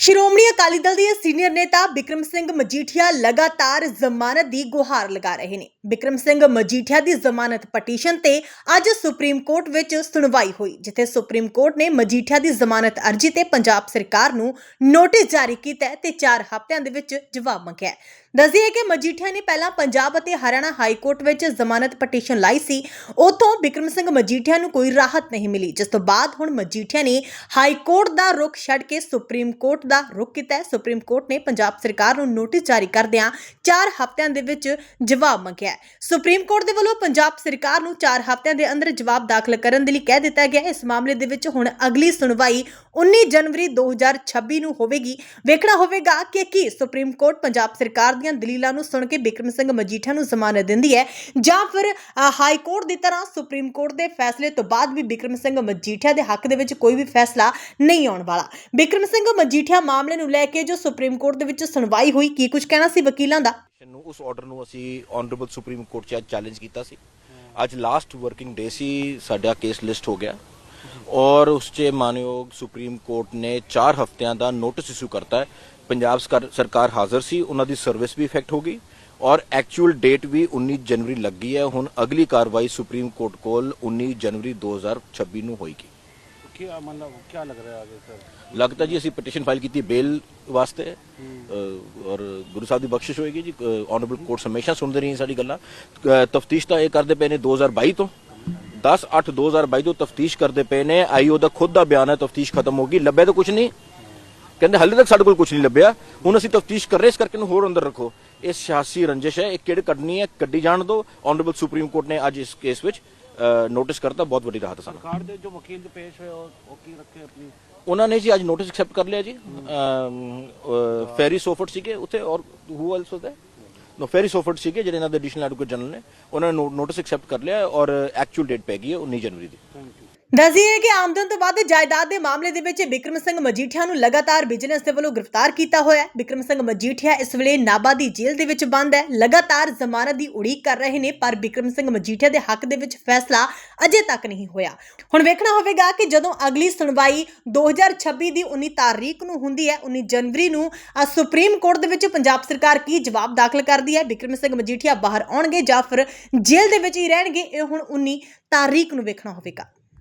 ਸ਼੍ਰੋਮਣੀ ਅਕਾਲੀ ਦਲ ਦੇ ਸੀਨੀਅਰ ਨੇਤਾ ਬਿਕਰਮ ਸਿੰਘ ਮਜੀਠੀਆ ਲਗਾਤਾਰ ਜ਼ਮਾਨਤ ਦੀ ਗੁਹਾਰ ਲਗਾ ਰਹੇ ਨੇ। ਬਿਕਰਮ ਸਿੰਘ ਮਜੀਠੀਆ ਦੀ ਜ਼ਮਾਨਤ ਪਟੀਸ਼ਨ ਤੇ ਅੱਜ ਸੁਪਰੀਮ ਕੋਰਟ ਵਿੱਚ ਸੁਣਵਾਈ ਹੋਈ, ਜਿੱਥੇ ਸੁਪਰੀਮ ਕੋਰਟ ਨੇ ਮਜੀਠੀਆ ਦੀ ਜ਼ਮਾਨਤ ਅਰਜ਼ੀ ਤੇ ਪੰਜਾਬ ਸਰਕਾਰ ਨੂੰ ਨੋਟਿਸ ਜਾਰੀ ਕੀਤਾ ਹੈ ਤੇ 4 ਹਫ਼ਤਿਆਂ ਦੇ ਵਿੱਚ ਜਵਾਬ ਮੰਗਿਆ। ਦੱਸਦੀ ਹੈ ਕਿ ਮਜੀਠੀਆ ਨੇ ਪਹਿਲਾਂ ਪੰਜਾਬ ਅਤੇ ਹਰਿਆਣਾ ਹਾਈ ਕੋਰਟ ਵਿੱਚ ਜ਼ਮਾਨਤ ਪਟੀਸ਼ਨ ਲਾਈ ਸੀ। ਉਤੋਂ ਬਿਕਰਮ ਸਿੰਘ ਮਜੀਠੀਆ ਨੂੰ ਕੋਈ ਰਾਹਤ ਨਹੀਂ ਮਿਲੀ, ਜਿਸ ਤੋਂ ਬਾਅਦ ਹੁਣ ਮਜੀਠੀਆ ਨੇ ਹਾਈ ਕੋਰਟ ਦਾ ਰੁਖ ਛੱਡ ਕੇ ਸੁਪਰੀਮ ਕੋਰਟ ਦਾ ਰੁਖ ਕੀਤਾ ਹੈ। ਸੁਪਰੀਮ ਕੋਰਟ ਨੇ ਪੰਜਾਬ ਸਰਕਾਰ ਨੂੰ ਨੋਟਿਸ ਜਾਰੀ ਕਰਦਿਆਂ 4 ਹਫ਼ਤਿਆਂ ਦੇ ਵਿੱਚ ਜਵਾਬ ਮੰਗਿਆ ਸੁਪਰੀਮ ਕੋਰਟ ਦੇ ਵੱਲੋਂ ਪੰਜਾਬ ਸਰਕਾਰ ਨੂੰ 4 ਹਫ਼ਤਿਆਂ ਦੇ ਅੰਦਰ ਜਵਾਬ ਦਾਖਲ ਕਰਨ ਦੇ ਲਈ ਕਹਿ ਦਿੱਤਾ ਗਿਆ ਇਸ ਮਾਮਲੇ ਦੇ ਵਿੱਚ ਹੁਣ ਅਗਲੀ ਸੁਣਵਾਈ 19 ਜਨਵਰੀ 2026 ਨੂੰ ਹੋਵੇਗੀ। ਵੇਖਣਾ ਹੋਵੇਗਾ ਕਿ ਕੀ ਸੁਪਰੀਮ ਕੋਰਟ ਪੰਜਾਬ ਸਰਕਾਰ ਦੀਆਂ ਦਲੀਲਾਂ ਨੂੰ ਸੁਣ ਕੇ ਬਿਕਰਮ ਸਿੰਘ ਮਜੀਠਾ ਨੂੰ ਜ਼ਮਾਨਤ ਦਿੰਦੀ ਹੈ। ਜਾਂ ਫਿਰ ਹਾਈ ਕੋਰਟ ਦੀ ਤਰ੍ਹਾਂ ਸੁਪਰੀਮ ਕੋਰਟ ਦੇ ਫੈਸਲੇ ਤੋਂ ਬਾਅਦ ਵੀ ਬਿਕਰਮ ਸਿੰਘ ਮਜੀਠਾ ਦੇ ਹੱਕ ਦੇ ਵਿੱਚ ਕੋਈ ਵੀ ਫੈਸਲਾ ਨਹੀਂ ਆਉਣ ਵਾਲਾ। ਬਿਕਰਮ ਸਿੰਘ ਮਜੀਠਾ ਮਾਮਲੇ ਨੂੰ ਲੈ ਕੇ ਜੋ ਸੁਪਰੀਮ ਕੋਰਟ ਦੇ ਵਿੱਚ ਸੁਣਵਾਈ ਹੋਈ, ਕੀ ਕੁਝ ਕਹਿਣਾ ਸੀ ਵਕੀਲਾਂ ਦਾ? ਨੂੰ ਉਸ ਆਰਡਰ ਨੂੰ ਅਸੀਂ ਆਨਰੇਬਲ ਸੁਪਰੀਮ ਕੋਰਟ 'ਚ ਚੈਲੰਜ ਕੀਤਾ ਸੀ। ਅੱਜ ਲਾਸਟ ਵਰਕਿੰਗ ਡੇ ਸੀ, ਸਾਡਾ ਕੇਸ ਲਿਸਟ ਹੋ ਗਿਆ। ਔਰ ਉਸ 'ਚ ਮਾਨਯੋਗ ਸੁਪਰੀਮ ਕੋਰਟ ਨੇ 4 ਹਫ਼ਤਿਆਂ ਦਾ ਨੋਟਿਸ ਇਸ਼ੂ ਕਰਤਾ ਹੈ। ਪੰਜਾਬ ਸਰਕਾਰ ਹਾਜ਼ਰ ਸੀ ਉਹਨਾਂ ਦੀ ਸਰਵਿਸ ਵੀ ਇਫੈਕਟ ਹੋ ਗਈ ਔਰ ਐਕਚੁਅਲ ਡੇਟ ਵੀ 19 ਜਨਵਰੀ ਲੱਗੀ ਹੈ। ਹੁਣ ਅਗਲੀ ਕਾਰਵਾਈ ਸੁਪਰੀਮ ਕੋਰਟ ਕੋਲ 19 ਜਨਵਰੀ 2026 ਨੂੰ ਹੋਏਗੀ। ਕੀ ਮਤਲਬ ਕੀ ਲੱਗ ਰਿਹਾ ਅਗੇ ਸਰ? ਲੱਗਦਾ ਜੀ ਅਸੀਂ ਪਟੀਸ਼ਨ ਫਾਈਲ ਕੀਤੀ ਬੇਲ ਵਾਸਤੇ। ਔਰ ਗੁਰੂ ਸਾਹਿਬ ਦੀ ਬਖਸ਼ਿਸ਼ ਹੋਏਗੀ ਜੀ। ਆਨਰੇਬਲ ਕੋਰਟ ਹਮੇਸ਼ਾ ਸੁਣਦੇ ਰਹੀ ਸਾਡੀ ਗੱਲਾਂ। ਤਫਤੀਸ਼ ਤਾਂ ਇਹ ਕਰਦੇ ਪਏ ਨੇ 2022 ਤੋਂ। ਉਨ੍ਹਾਂ ਤਫਤੀਸ਼ ਕਰਦੇ ਪਏ ਨੇ। ਆਈਓ ਦਾ ਖੁਦ ਦਾ ਬਿਆਨ ਹੈ ਤਫਤੀਸ਼ ਖਤਮ ਹੋ ਗਈ। ਲੱਭਿਆ ਤਾਂ ਕੁਝ ਨਹੀਂ। ਕਹਿੰਦੇ ਹਾਲੇ ਤੱਕ ਸਾਡੇ ਕੋਲ ਕੁਝ ਨਹੀਂ ਲੱਭਿਆ। ਹੁਣ ਅਸੀਂ ਤਫਤੀਸ਼ ਕਰ ਰਹੇ ਇਸ ਕਰਕੇ ਨੂੰ ਹੋਰ ਅੰਦਰ ਰੱਖੋ। ਇਹ ਸਿਆਸੀ ਰੰਜਿਸ਼ ਹੈ ਇਹ ਕਿਹੜੇ ਕੱਢਣੀ ਹੈ ਕੱਢੀ ਜਾਣ ਦਿਓ। ਆਨਰੇਬਲ ਸੁਪਰੀਮ ਕੋਰਟ ਨੇ ਅੱਜ ਇਸ ਕੇਸ ਵਿੱਚ ਨੋਟਿਸ ਕਰਤਾ ਬਹੁਤ ਵੱਡੀ ਰਾਹਤ ਸਾਨੂੰ। ਸਰਕਾਰ ਦੇ ਜੋ ਵਕੀਲ ਪੇਸ਼ ਹੋਏ ਉਹ ਕੀ ਰੱਖੇ ਆਪਣੀ? ਉਹਨਾਂ ਨੇ ਜੀ ਅੱਜ ਨੋਟਿਸ ਐਕਸੈਪਟ ਕਰ ਲਿਆ ਜੀ। ਫੈਰੀ ਸੋਫਟ ਸੀਗੇ ਉੱਥੇ ਔਰ ਹੂ ਆਲਸੋ ਦੇ ਨੋ ਫੈਰੀ ਸੋਫਟ ਸੀਗੇ ਜਿਹੜੇ ਇਹਨਾਂ ਦੇ ਐਡੀਸ਼ਨਲ ਐਡਵੋਕੇਟ ਜਨਰਲ ਨੇ, ਉਹਨਾਂ ਨੇ ਨੋਟਿਸ ਐਕਸੈਪਟ ਕਰ ਲਿਆ ਔਰ ਐਕਚੁਅਲ ਡੇਟ ਪੈ ਗਈ ਹੈ 19 ਜਨਵਰੀ ਦੀ। ਦੱਸੀਏ ਕਿ ਆਮਦਨ ਤੋਂ ਵੱਧ ਜਾਇਦਾਦ ਦੇ ਮਾਮਲੇ ਦੇ ਵਿੱਚ ਬਿਕਰਮ ਸਿੰਘ ਮਜੀਠੀਆ ਨੂੰ ਲਗਾਤਾਰ ਵਿਜੀਲੈਂਸ ਦੇ ਵੱਲੋਂ ਗ੍ਰਿਫਤਾਰ ਕੀਤਾ ਹੋਇਆ ਹੈ। ਬਿਕਰਮ ਸਿੰਘ ਮਜੀਠੀਆ ਇਸ ਵੇਲੇ ਨਾਬਾ ਦੀ ਜੇਲ੍ਹ ਦੇ ਵਿੱਚ ਬੰਦ ਹੈ। ਲਗਾਤਾਰ ਜ਼ਮਾਨਤ ਦੀ ਉਡੀਕ ਕਰ ਰਹੇ ਨੇ ਪਰ ਬਿਕਰਮ ਸਿੰਘ ਮਜੀਠੀਆ ਦੇ ਹੱਕ ਦੇ ਵਿੱਚ ਫੈਸਲਾ ਅਜੇ ਤੱਕ ਨਹੀਂ ਹੋਇਆ। ਹੁਣ ਵੇਖਣਾ ਹੋਵੇਗਾ ਕਿ ਜਦੋਂ ਅਗਲੀ ਸੁਣਵਾਈ 2026 ਦੀ 19 ਤਾਰੀਖ ਨੂੰ ਹੁੰਦੀ ਹੈ 19 ਜਨਵਰੀ ਨੂੰ ਅ, ਸੁਪਰੀਮ ਕੋਰਟ ਦੇ ਵਿੱਚ ਪੰਜਾਬ ਸਰਕਾਰ ਕੀ ਜਵਾਬ ਦਾਖਲ ਕਰਦੀ ਹੈ? ਬਿਕਰਮ ਸਿੰਘ ਮਜੀਠੀਆ ਬਾਹਰ ਆਉਣਗੇ ਜਾਂ ਫਿਰ ਜੇਲ੍ਹ ਦੇ ਵਿੱਚ ਹੀ ਰਹਿਣਗੇ? ਇਹ ਹੁਣ 19 ਤਾਰੀਖ ਨੂੰ ਵੇਖਣਾ ਹੋਵੇਗਾ।